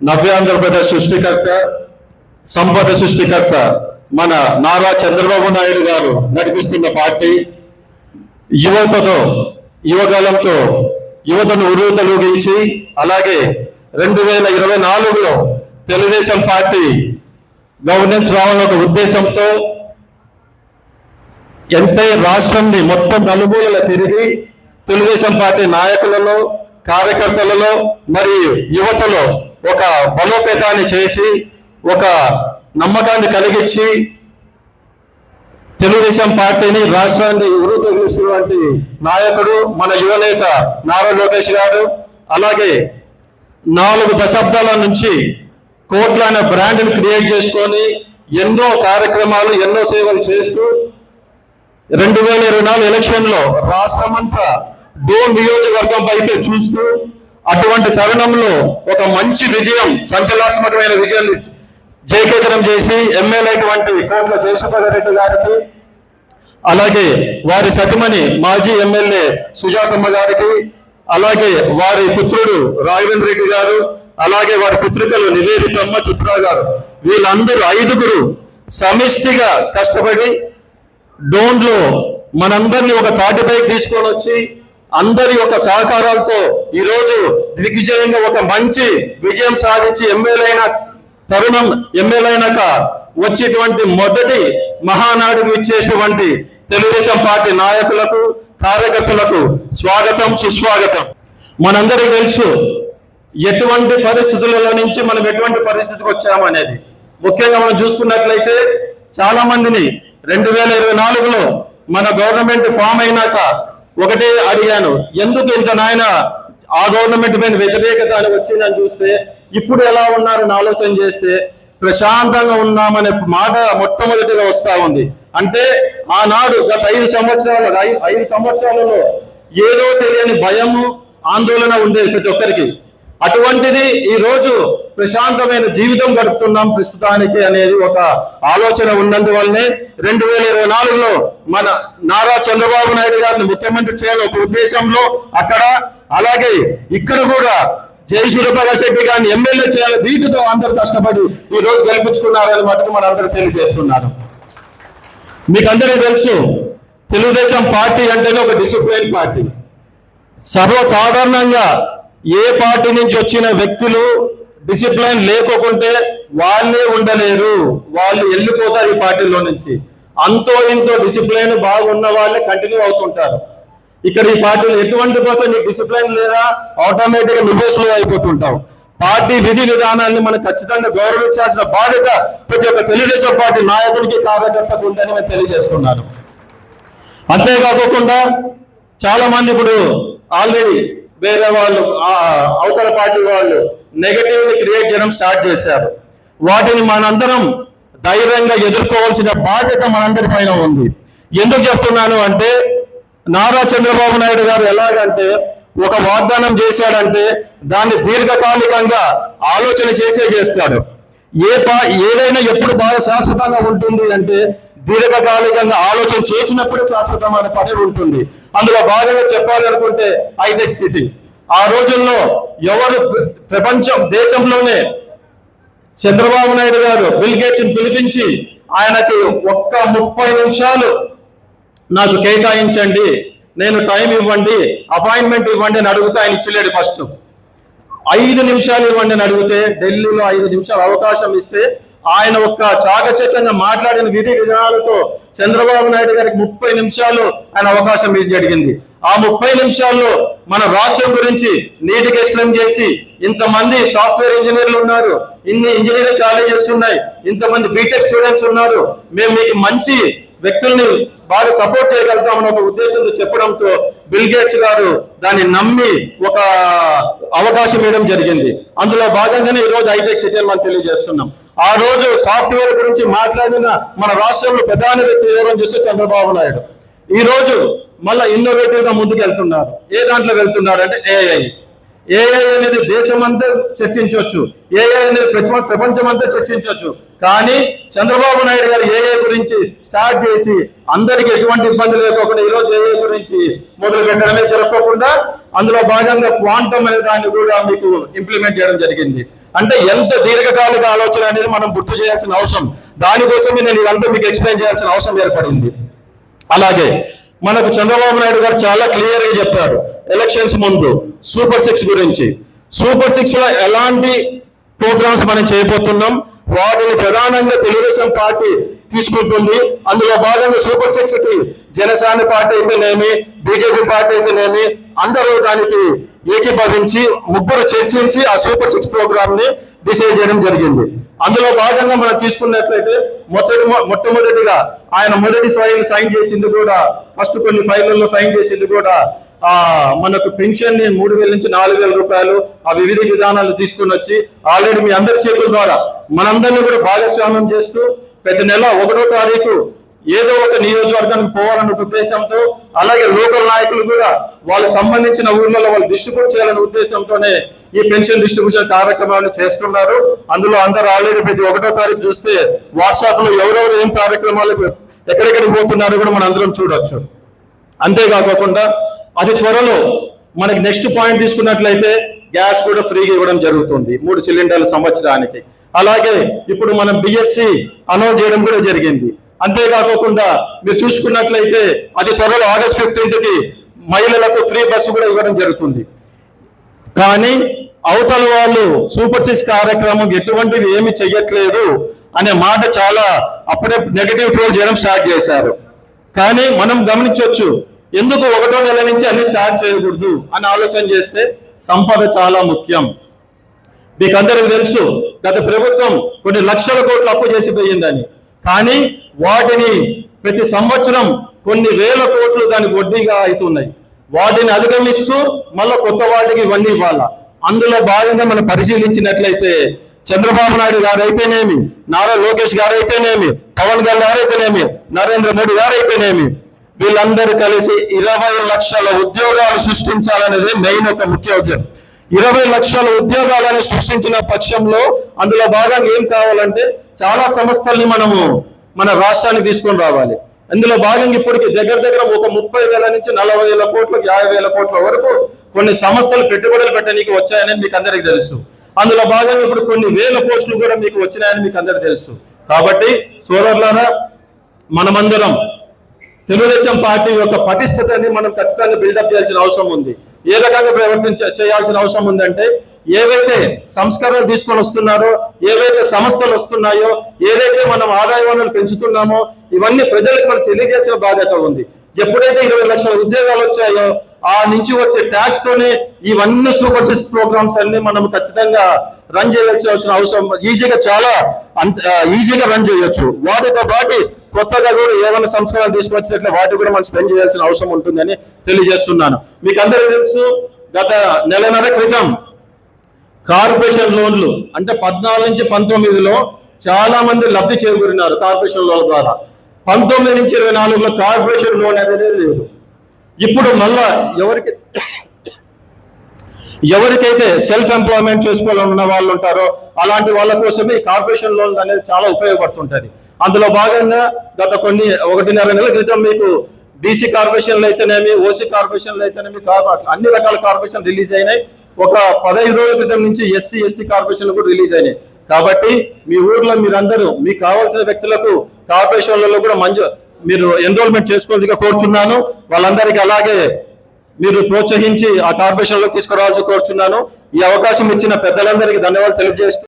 నవ్య ఆంధ్రప్రదేశ్ సృష్టికర్త సంపద సృష్టికర్త మన నారా చంద్రబాబు నాయుడు గారు నడిపిస్తున్న పార్టీ. యువతతో యువకాలంతో యువతను ఉరుతలూగించి అలాగే రెండు వేల ఇరవై నాలుగులో తెలుగుదేశం పార్టీ గవర్నెన్స్ రావాలన్న ఒక ఉద్దేశంతో ఎంతై రాష్ట్రాన్ని మొత్తం నలుమూలల తిరిగి తెలుగుదేశం పార్టీ నాయకులలో కార్యకర్తలలో మరియు యువతలో ఒక బలోపేతాన్ని చేసి ఒక నమ్మకాన్ని కలిగించి తెలుగుదేశం పార్టీని రాష్ట్రాన్ని ఉరుతగిస్తున్నటువంటి నాయకుడు మన యువనేత నారా లోకేష్ గారు అలాగే నాలుగు దశాబ్దాల నుంచి కోట్ల అనే బ్రాండ్ని క్రియేట్ చేసుకొని ఎన్నో కార్యక్రమాలు ఎన్నో సేవలు చేస్తూ రెండు వేల ఇరవై నాలుగు ఎలక్షన్లో రాష్ట్రమంతా డోన్ నియోజకవర్గం వైపే చూస్తూ అటువంటి తరుణంలో ఒక మంచి విజయం సంచలనాత్మకమైన విజయాన్ని జయకేతనం చేసి ఎమ్మెల్యే అటువంటి కోట్ల జయసుభద్ర రెడ్డి గారికి అలాగే వారి సతిమణి మాజీ ఎమ్మెల్యే సుజాతమ్మ గారికి అలాగే వారి పుత్రుడు రాఘవేంద్ర రెడ్డి గారు అలాగే వారి పుత్రికలు నివేదితమ్మ చిత్రా గారు. వీళ్ళందరూ ఐదుగురు సమిష్టిగా కష్టపడి డోన్లో మనందరినీ ఒక తాటిపైకి తీసుకొని వచ్చి అందరి యొక్క సహకారాలతో ఈరోజు దిగ్విజయంగా ఒక మంచి విజయం సాధించి ఎమ్మెల్యేన తరుణం ఎమ్మెల్యేనాక వచ్చేటువంటి మొదటి మహానాడుకు ఇచ్చేటువంటి తెలుగుదేశం పార్టీ నాయకులకు కార్యకర్తలకు స్వాగతం సుస్వాగతం. మనందరికీ తెలుసు ఎటువంటి పరిస్థితులలో నుంచి మనం ఎటువంటి పరిస్థితికి వచ్చామనేది ముఖ్యంగా మనం చూసుకున్నట్లయితే చాలా మందిని రెండు వేల ఇరవై నాలుగులో మన గవర్నమెంట్ ఫామ్ అయినాక ఒకటే అడిగాను ఎందుకు ఇంత నాయన ఆ గవర్నమెంట్ పైన వ్యతిరేకత అని వచ్చిందని చూస్తే ఇప్పుడు ఎలా ఉన్నారని ఆలోచన చేస్తే ప్రశాంతంగా ఉన్నామనే మాట మొట్టమొదటిగా వస్తా ఉంది. అంటే ఆనాడు గత ఐదు సంవత్సరాలు ఐదు సంవత్సరాలలో ఏదో తెలియని భయము ఆందోళన ఉండేది ప్రతి ఒక్కరికి. అటువంటిది ఈ రోజు ప్రశాంతమైన జీవితం గడుపుతున్నాం ప్రస్తుతానికి అనేది ఒక ఆలోచన ఉన్నందువల్లనే రెండు వేల ఇరవై నాలుగులో మన నారా చంద్రబాబు నాయుడు గారిని ముఖ్యమంత్రి చేయాలి ఒక ఉద్దేశంలో అక్కడ అలాగే ఇక్కడ కూడా జై సూర్యప్రకాష్ రెడ్డి గారిని ఎమ్మెల్యే చేయాలి వీటితో అందరూ కష్టపడి ఈ రోజు గెలిపించుకున్నారని మటుకు మనందరూ తెలియజేస్తున్నారు. మీకు అందరికీ తెలుసు తెలుగుదేశం పార్టీ అంటేనే ఒక డిసిప్లైన్ పార్టీ. సర్వసాధారణంగా ఏ పార్టీ నుంచి వచ్చిన వ్యక్తులు డిసిప్లైన్ లేకోకుంటే వాళ్ళే ఉండలేరు. వాళ్ళు వెళ్ళిపోతారు ఈ పార్టీలో నుంచి. అంతో ఇంతో డిసిప్లైన్ బాగున్న వాళ్ళే కంటిన్యూ అవుతుంటారు. ఇక్కడ ఈ పార్టీలో ఎటువంటి కోసం నీకు డిసిప్లైన్ లేదా ఆటోమేటిక్గా నువ్వే స్లో అయిపోతుంటావు. పార్టీ విధి విధానాన్ని మనం ఖచ్చితంగా గౌరవించాల్సిన బాధ్యత ప్రతి ఒక్క తెలుగుదేశం పార్టీ నాయకుడికి కార్యకర్తకు ఉందని మేము తెలియజేస్తున్నాను. అంతేకాకుండా చాలా మంది ఇప్పుడు ఆల్రెడీ వేరే వాళ్ళు అవతల పార్టీ వాళ్ళు నెగటివ్ని క్రియేట్ చేయడం స్టార్ట్ చేశారు. వాటిని మనందరం ధైర్యంగా ఎదుర్కోవాల్సిన బాధ్యత మనందరి పైన ఉంది. ఎందుకు చెప్తున్నాను అంటే నారా చంద్రబాబు నాయుడు గారు ఎలాగంటే ఒక వాగ్దానం చేశాడంటే దాన్ని దీర్ఘకాలికంగా ఆలోచన చేసే చేస్తాడు. ఏ పా ఏదైనా ఎప్పుడు బాగా శాశ్వతంగా ఉంటుంది అంటే దీర్ఘకాలికంగా ఆలోచన చేసినప్పుడే శాశ్వతమైన పని ఉంటుంది. అందులో భాగంగా చెప్పాలి అనుకుంటే సిటీ. ఆ రోజుల్లో ఎవరు ప్రపంచం దేశంలోనే చంద్రబాబు నాయుడు గారు బిల్ గేట్స్ పిలిపించి ఆయనకి ఒక్క ముప్పై నిమిషాలు నాకు కేటాయించండి నేను టైం ఇవ్వండి అపాయింట్మెంట్ ఇవ్వండి అని అడిగితే ఆయన ఇచ్చలేడు ఫస్ట్. ఐదు నిమిషాలు ఇవ్వండి అని అడిగితే ఢిల్లీలో ఐదు నిమిషాలు అవకాశం ఇస్తే ఆయన ఒక్క చాకచక్యంగా మాట్లాడిన విధి విధానాలతో చంద్రబాబు నాయుడు గారికి ముప్పై నిమిషాలు ఆయన అవకాశం జరిగింది. ఆ ముప్పై నిమిషాల్లో మన రాష్ట్రం గురించి నీటికి ఎక్స్ప్లెయిన్ చేసి ఇంతమంది సాఫ్ట్వేర్ ఇంజనీర్లు ఉన్నారు ఇన్ని ఇంజనీరింగ్ కాలేజెస్ ఉన్నాయి ఇంతమంది బీటెక్ స్టూడెంట్స్ ఉన్నారు. మేము మీకు మంచి వ్యక్తుల్ని బాగా సపోర్ట్ చేయగలుగుతామని ఒక ఉద్దేశంతో చెప్పడంతో బిల్ గేట్స్ గారు దాన్ని నమ్మి ఒక అవకాశం ఇవ్వడం జరిగింది. అందులో భాగంగానే ఈ రోజు హైటెక్ సిటీ మనం తెలియజేస్తున్నాం. ఆ రోజు సాఫ్ట్వేర్ గురించి మాట్లాడిన మన రాష్ట్రంలో ప్రధాన వ్యక్తి ఎవరని చూస్తే చంద్రబాబు నాయుడు. ఈ రోజు మళ్ళా ఇన్నోవేటివ్గా ముందుకు వెళ్తున్నారు. ఏ దాంట్లో వెళ్తున్నారు అంటే ఏఐ ఏఐ అనేది దేశమంతా చర్చించవచ్చు. ఏఐ అనేది ప్రపంచం ప్రపంచమంతా చర్చించవచ్చు. కానీ చంద్రబాబు నాయుడు గారు ఏఐ గురించి స్టార్ట్ చేసి అందరికి ఎటువంటి ఇబ్బంది లేకోకుండా ఈ రోజు ఏఐ గురించి మొదలు పెట్టడమే జరగకుండా అందులో భాగంగా క్వాంటమ్ అనే దాన్ని కూడా మీకు ఇంప్లిమెంట్ చేయడం జరిగింది. అంటే ఎంత దీర్ఘకాలిక ఆలోచన అనేది మనం గుర్తు చేయాల్సిన అవసరం. దానికోసమే నేను ఇదంతా మీకు ఎక్స్ప్లెయిన్ చేయాల్సిన అవసరం ఏర్పడింది. అలాగే మనకు చంద్రబాబు నాయుడు గారు చాలా క్లియర్గా చెప్పారు ఎలక్షన్స్ ముందు సూపర్ సిక్స్ గురించి. సూపర్ సిక్స్లో ఎలాంటి ప్రోగ్రామ్స్ మనం చేయబోతున్నాం వాటిని ప్రధానంగా తెలుగుదేశం పార్టీ తీసుకుంటుంది. అందులో భాగంగా సూపర్ సిక్స్కి జనసేన పార్టీ అయితేనేమి బీజేపీ పార్టీ అయితేనేమి అందరూ దానికి ఏకీభవించి ముగ్గురు చర్చించి ఆ సూపర్ సిక్స్ ప్రోగ్రామ్ని డిసైడ్ చేయడం జరిగింది. అందులో భాగంగా మనం తీసుకున్నట్లయితే మొదటి మొట్టమొదటిగా ఆయన మొదటి ఫైల్ సైన్ చేసింది కూడా ఫస్ట్ కొన్ని ఫైళ్ళల్లో సైన్ చేసింది కూడా ఆ మనకు పెన్షన్ని మూడు వేల నుంచి నాలుగు వేల రూపాయలు ఆ వివిధ విధానాలు తీసుకుని వచ్చి ఆల్రెడీ మీ అందరి చేతుల ద్వారా మనందరినీ కూడా భాగస్వామ్యం చేస్తూ ప్రతి నెల ఒకటో తారీఖు ఏదో ఒక నియోజకవర్గానికి పోవాలన్న ఉద్దేశంతో అలాగే లోకల్ నాయకులు కూడా వాళ్ళకి సంబంధించిన ఊర్లలో వాళ్ళు డిస్ట్రిబ్యూట్ చేయాలనే ఉద్దేశంతోనే ఈ పెన్షన్ డిస్ట్రిబ్యూషన్ కార్యక్రమాన్ని చేస్తున్నారు. అందులో అందరూ ఆల్రెడీ ప్రతి ఒకటో తారీఖు చూస్తే వాట్సాప్లో ఎవరెవరు ఏం కార్యక్రమాలకు ఎక్కడెక్కడికి పోతున్నారో కూడా మనం అందరం చూడొచ్చు. అంతేకాకుండా అతి త్వరలో మనకి నెక్స్ట్ పాయింట్ తీసుకున్నట్లయితే గ్యాస్ కూడా ఫ్రీగా ఇవ్వడం జరుగుతుంది మూడు సిలిండర్లు సంవత్సరానికి. అలాగే ఇప్పుడు మనం బిఎస్సి అనౌన్స్ చేయడం కూడా జరిగింది. అంతేకాకుండా మీరు చూసుకున్నట్లయితే అది త్వరలో ఆగస్ట్ ఫిఫ్టీన్త్ మహిళలకు ఫ్రీ బస్సు కూడా ఇవ్వడం జరుగుతుంది. కానీ అవతల వాళ్ళు సూపర్ సిక్స్ కార్యక్రమం ఎటువంటివి ఏమి చెయ్యట్లేదు అనే మాట చాలా అప్పుడే నెగటివ్ ట్రోల్ చేయడం స్టార్ట్ చేశారు. కానీ మనం గమనించవచ్చు ఎందుకు ఒకటో నెల నుంచి అన్ని స్టార్ట్ చేయకూడదు అని ఆలోచన చేస్తే సంపద చాలా ముఖ్యం. మీకు అందరికీ తెలుసు గత ప్రభుత్వం కొన్ని లక్షల కోట్లు అప్పు చేసిపోయిందని. కానీ వాటిని ప్రతి సంవత్సరం కొన్ని వేల కోట్లు దానికి వడ్డీగా అవుతున్నాయి. వాటిని అధిగమిస్తూ మళ్ళీ కొత్త వాటికి ఇవన్నీ ఇవ్వాల? అందులో భాగంగా మనం పరిశీలించినట్లయితే చంద్రబాబు నాయుడు గారు అయితేనేమి నారా లోకేష్ గారు అయితేనేమి పవన్ గారు గారైతేనేమి నరేంద్ర మోడీ గారైతేనేమి వీళ్ళందరూ కలిసి ఇరవై లక్షల ఉద్యోగాలు సృష్టించాలనేది మెయిన్ ఒక ముఖ్య ఉద్యోగం ఇరవై లక్షల ఉద్యోగాలను సృష్టించిన పక్షంలో అందులో భాగంగా ఏం కావాలంటే చాలా సంస్థల్ని మనము మన రాష్ట్రానికి తీసుకొని రావాలి. అందులో భాగంగా ఇప్పటికి దగ్గర దగ్గర ఒక ముప్పై వేల నుంచి నలభై వేల కోట్లకు యాభై వేల కోట్ల వరకు కొన్ని సంస్థలు పెట్టుబడులు పెట్టడానికి వచ్చాయని మీకు అందరికీ తెలుసు. అందులో భాగంగా ఇప్పుడు కొన్ని వేల పోస్టులు కూడా మీకు వచ్చినాయని మీకు అందరికీ తెలుసు. కాబట్టి సోదరులారా మనమందరం తెలుగుదేశం పార్టీ యొక్క పటిష్టతని మనం ఖచ్చితంగా బిల్డప్ చేయాల్సిన అవసరం ఉంది. ఏ రకంగా ప్రవర్తించ చేయాల్సిన అవసరం ఉందంటే ఏవైతే సంస్కరణలు తీసుకొని వస్తున్నారో ఏవైతే సంస్థలు వస్తున్నాయో ఏదైతే మనం ఆదాయ వనరులు పెంచుతున్నామో ఇవన్నీ ప్రజలకు మనం తెలియజేసిన బాధ్యత ఉంది. ఎప్పుడైతే ఇరవై లక్షల ఉద్యోగాలు వచ్చాయో ఆ నుంచి వచ్చే ట్యాక్స్ తోనే ఇవన్నీ సూపర్ సిక్స్ ప్రోగ్రామ్స్ అన్ని మనం ఖచ్చితంగా రన్ చేయవలసిన అవసరం. ఈజీగా చాలా అంత ఈజీగా రన్ చేయొచ్చు. వాటితో పాటు కొత్తగా కూడా ఏమైనా సంస్కరణలు తీసుకొచ్చినట్లు వాటి కూడా మనం స్పెండ్ చేయాల్సిన అవసరం ఉంటుందని తెలియజేస్తున్నాను. మీకు అందరికీ తెలుసు గత నెలన్నర క్రితం కార్పొరేషన్ లోన్లు అంటే పద్నాలుగు నుంచి పంతొమ్మిదిలో చాలా మంది లబ్ధి చేకూరినారు కార్పొరేషన్ లోన్ల ద్వారా. పంతొమ్మిది నుంచి ఇరవై నాలుగులో కార్పొరేషన్ లోన్ అనేది లేదు. ఇప్పుడు మళ్ళా ఎవరికి ఎవరికైతే సెల్ఫ్ ఎంప్లాయ్మెంట్ చేసుకోవాలన్న వాళ్ళు ఉంటారో అలాంటి వాళ్ళ కోసమే ఈ కార్పొరేషన్ లోన్ అనేది చాలా ఉపయోగపడుతుంటది. అందులో భాగంగా గత కొన్ని ఒకటిన్నర నెలల క్రితం మీకు బీసీ కార్పొరేషన్లు అయితేనేమి ఓసీ కార్పొరేషన్లు అయితేనేమి కార్పొ- అన్ని రకాల కార్పొరేషన్ రిలీజ్ అయినాయి. ఒక పదహైదు రోజుల క్రితం నుంచి ఎస్సీ ఎస్టీ కార్పొరేషన్లు కూడా రిలీజ్ అయినాయి. కాబట్టి మీ ఊర్లో మీరందరూ మీకు కావాల్సిన వ్యక్తులకు కార్పొరేషన్లలో కూడా మంజు మీరు ఎన్రోల్మెంట్ చేసుకోవాల్సిగా కోరుచున్నాను వాళ్ళందరికీ అలాగే మీరు ప్రోత్సహించి ఆ కార్పొరేషన్లో తీసుకురావాల్సి కోరుచున్నాను ఈ అవకాశం ఇచ్చిన పెద్దలందరికీ ధన్యవాదాలు తెలియజేస్తూ